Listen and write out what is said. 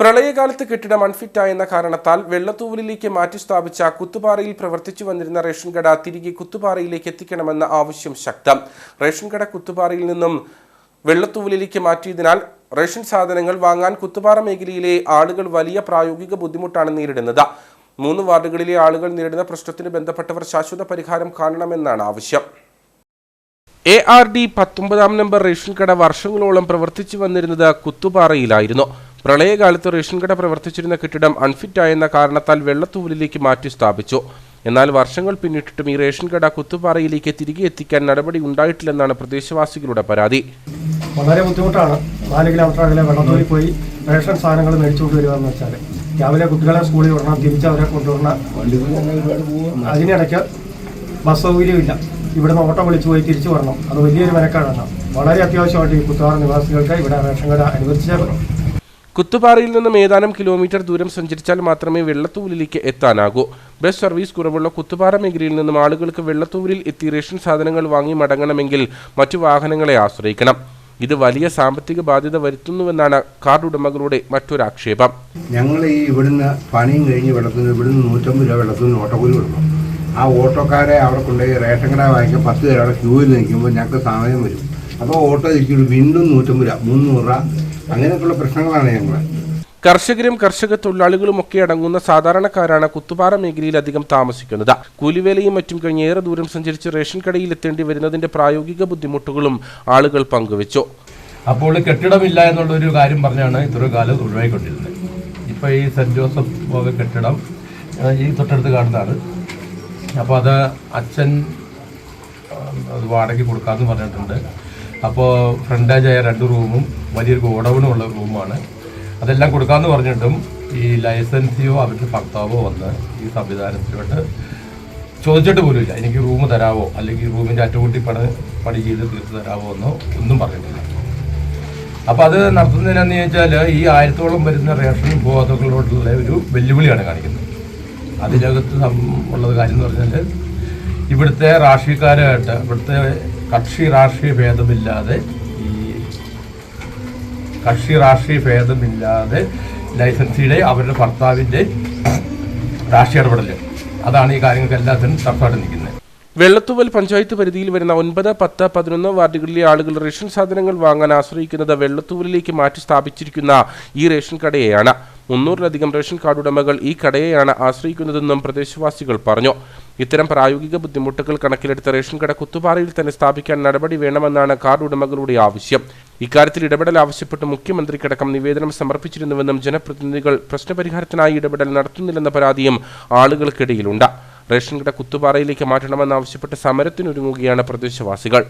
പ്രളയകാലത്ത് കെട്ടിടം അൺഫിറ്റായെന്ന കാരണത്താൽ വെള്ളത്തൂവലിലേക്ക് മാറ്റി സ്ഥാപിച്ച കുത്തുപാറയിൽ പ്രവർത്തിച്ചു വന്നിരുന്ന റേഷൻ കട തിരികെ കുത്തുപാറയിലേക്ക് എത്തിക്കണമെന്ന ആവശ്യം ശക്തം. റേഷൻ കട കുത്തുപാറയിൽ നിന്നും വെള്ളത്തൂവലിലേക്ക് മാറ്റിയതിനാൽ റേഷൻ സാധനങ്ങൾ വാങ്ങാൻ കുത്തുപാറ മേഖലയിലെ ആളുകൾ വലിയ പ്രായോഗിക ബുദ്ധിമുട്ടാണ് നേരിടുന്നത്. മൂന്ന് വാർഡുകളിലെ ആളുകൾ നേരിടുന്ന പ്രശ്നത്തിന് ബന്ധപ്പെട്ടവർ ശാശ്വത പരിഹാരം കാണണമെന്നാണ് ആവശ്യം. എ ആർ ഡി പത്തൊമ്പതാം നമ്പർ റേഷൻ കട വർഷങ്ങളോളം പ്രവർത്തിച്ചു വന്നിരുന്നത് കുത്തുപാറയിലായിരുന്നു. പ്രളയകാലത്ത് റേഷൻ കട പ്രവർത്തിച്ചിരുന്ന കെട്ടിടം അൺഫിറ്റായെന്ന കാരണത്താൽ വെള്ളത്തൂലിലേക്ക് മാറ്റി സ്ഥാപിച്ചു. എന്നാൽ വർഷങ്ങൾ പിന്നിട്ടിട്ടും ഈ റേഷൻ കട കുത്തുപാറയിലേക്ക് തിരികെ എത്തിക്കാൻ നടപടി ഉണ്ടായിട്ടില്ലെന്നാണ് പ്രദേശവാസികളുടെ പരാതി. വളരെ ബുദ്ധിമുട്ടാണ്. നാല് കിലോമീറ്റർ അകലെ വെള്ളത്തൂരിൽ പോയി റേഷൻ സാധനങ്ങൾ മേടിച്ചുകൊണ്ട് വരിക എന്ന് വെച്ചാൽ രാവിലെ കുട്ടികളെ സ്കൂളിൽ വിടണം തിരിച്ച് അവരെ കൊണ്ടുവരണം. അതിനിടയ്ക്ക് ബസ് സൗകര്യമില്ല ഇവിടുന്ന് ഓട്ടോ വിളിച്ചു പോയി തിരിച്ചു വരണം. അത് വലിയൊരു മെനക്കാടാണ്. വളരെ അത്യാവശ്യമായിട്ട് ഈ കുത്താറ നിവാസികൾക്ക് ഇവിടെ റേഷൻ കട അനുവദിച്ചേ കുത്തുപാറയിൽ നിന്നും ഏതാനും കിലോമീറ്റർ ദൂരം സഞ്ചരിച്ചാൽ മാത്രമേ വെള്ളത്തൂവിലേക്ക് എത്താനാകൂ. ബസ് സർവീസ് കുറവുള്ള കുത്തുപാറ മേഖലയിൽ നിന്നും ആളുകൾക്ക് വെള്ളത്തൂവിലിൽ എത്തി റേഷൻ സാധനങ്ങൾ വാങ്ങി മടങ്ങണമെങ്കിൽ മറ്റു വാഹനങ്ങളെ ആശ്രയിക്കണം. ഇത് വലിയ സാമ്പത്തിക ബാധ്യത വരുത്തുന്നുവെന്നാണ് കാർഡ് ഉടമകളുടെ മറ്റൊരു ആക്ഷേപം. ഞങ്ങൾ ഈ ഇവിടുന്ന് പണിയും കഴിഞ്ഞ് വെള്ളത്തിന് ഇവിടുന്ന് നൂറ്റമ്പത് രൂപ വെള്ളത്തിന് ഓട്ടോക്കൂലി കൊടുക്കും. ആ ഓട്ടോക്കാരെ അവിടെ കൊണ്ടുപോയി റേഷൻ കട വാങ്ങിക്കാൻ പത്ത് പേരവിടെ ക്യൂവിൽ നിൽക്കുമ്പോൾ ഞങ്ങൾക്ക് സമയം വരും. അപ്പോൾ ഓട്ടോ ഇരിക്കും വീണ്ടും നൂറ്റമ്പത് രൂപ മുന്നൂറ് രൂപ അങ്ങനെയൊക്കെയുള്ള പ്രശ്നങ്ങളാണ് ഞങ്ങൾ കർഷകരും കർഷക തൊഴിലാളികളും ഒക്കെ അടങ്ങുന്ന സാധാരണക്കാരാണ് കുത്തുപാറ മേഖലയിൽ അധികം താമസിക്കുന്നത്. കൂലിവേലയും മറ്റും കഴിഞ്ഞ് ഏറെ ദൂരം സഞ്ചരിച്ച് റേഷൻ കടയിൽ എത്തേണ്ടി വരുന്നതിന്റെ പ്രായോഗിക ബുദ്ധിമുട്ടുകളും ആളുകൾ പങ്കുവച്ചു. അപ്പോൾ കെട്ടിടമില്ല എന്നുള്ളൊരു കാര്യം പറഞ്ഞാണ് ഇത്ര കാലം ഒഴിവായിക്കൊണ്ടിരുന്നത്. ഇപ്പോൾ ഈ സെന്റ് ജോസഫ് കെട്ടിടം ഈ തൊട്ടടുത്ത് കാണുന്നതാണ്. അപ്പോൾ അത് അച്ഛൻ അത് വാടകയ്ക്ക് കൊടുക്കാമെന്ന് പറഞ്ഞിട്ടുണ്ട്. അപ്പോൾ ഫ്രണ്ടേജായ രണ്ട് റൂമും വലിയൊരു ഗോഡൗണും ഉള്ള റൂമാണ്. അതെല്ലാം കൊടുക്കാമെന്ന് പറഞ്ഞിട്ടും ഈ ലൈസൻസിയോ അവരുടെ ഭർത്താവോ വന്ന് ഈ സംവിധാനത്തിലോട്ട് ചോദിച്ചിട്ട് പോലുമില്ല എനിക്ക് റൂം തരാവോ? അല്ലെങ്കിൽ റൂമിന്റെ അറ്റകുട്ടി പണി പണി ചെയ്ത് തീർത്ത് തരാവോ എന്നോ ഒന്നും പറഞ്ഞിട്ടില്ല. അപ്പോൾ അത് നടത്തുന്നതിനെന്ന് ചോദിച്ചാൽ ഈ ആയിരത്തോളം വരുന്ന റേഷൻ ഉപഭോക്താക്കളോടുള്ള ഒരു വെല്ലുവിളിയാണ് കാണിക്കുന്നത്. അതിനകത്ത് ഉള്ളത് കാര്യം എന്ന് പറഞ്ഞാൽ ഇവിടുത്തെ രാഷ്ട്രീയക്കാരായിട്ട് ഇവിടുത്തെ കക്ഷി രാഷ്ട്രീയ ഭേദമില്ലാതെ ഈ കക്ഷി രാഷ്ട്രീയ ഭേദമില്ലാതെ ലൈസൻസിയുടെ അവരുടെ ഭർത്താവിന്റെ രാഷ്ട്രീയ ഇടപെടൽ അതാണ് ഈ കാര്യങ്ങൾക്ക് എല്ലാത്തിനും സർക്കാർ നിൽക്കുന്നത്. വെള്ളത്തൂവൽ പഞ്ചായത്ത് പരിധിയിൽ വരുന്ന ഒൻപത് പത്ത് പതിനൊന്ന് വാർഡുകളിലെ ആളുകൾ റേഷൻ സാധനങ്ങൾ വാങ്ങാൻ ആശ്രയിക്കുന്നത് വെള്ളത്തൂവലിലേക്ക് മാറ്റി സ്ഥാപിച്ചിരിക്കുന്ന ഈ റേഷൻ കടയെയാണ്. മുന്നൂറിലധികം റേഷൻ കാർഡ് ഉടമകൾ ഈ കടയെയാണ് ആശ്രയിക്കുന്നതെന്നും പ്രദേശവാസികൾ പറഞ്ഞു. ഇത്തരം പ്രായോഗിക ബുദ്ധിമുട്ടുകൾ കണക്കിലെടുത്ത റേഷൻ കട കുത്തുപാറയിൽ തന്നെ സ്ഥാപിക്കാൻ നടപടി വേണമെന്നാണ് കാർഡ് ഉടമകളുടെ ആവശ്യം. ഇക്കാര്യത്തിൽ ഇടപെടൽ ആവശ്യപ്പെട്ട് മുഖ്യമന്ത്രിക്കടക്കം നിവേദനം സമർപ്പിച്ചിരുന്നുവെന്നും ജനപ്രതിനിധികൾ പ്രശ്നപരിഹാരത്തിനായി ഇടപെടൽ നടത്തുന്നില്ലെന്ന പരാതിയും ആളുകൾക്കിടയിലുണ്ട്. റേഷൻ കട കുത്തുപാറയിലേക്ക് മാറ്റണമെന്നാവശ്യപ്പെട്ട് സമരത്തിനൊരുങ്ങുകയാണ് പ്രദേശവാസികൾ.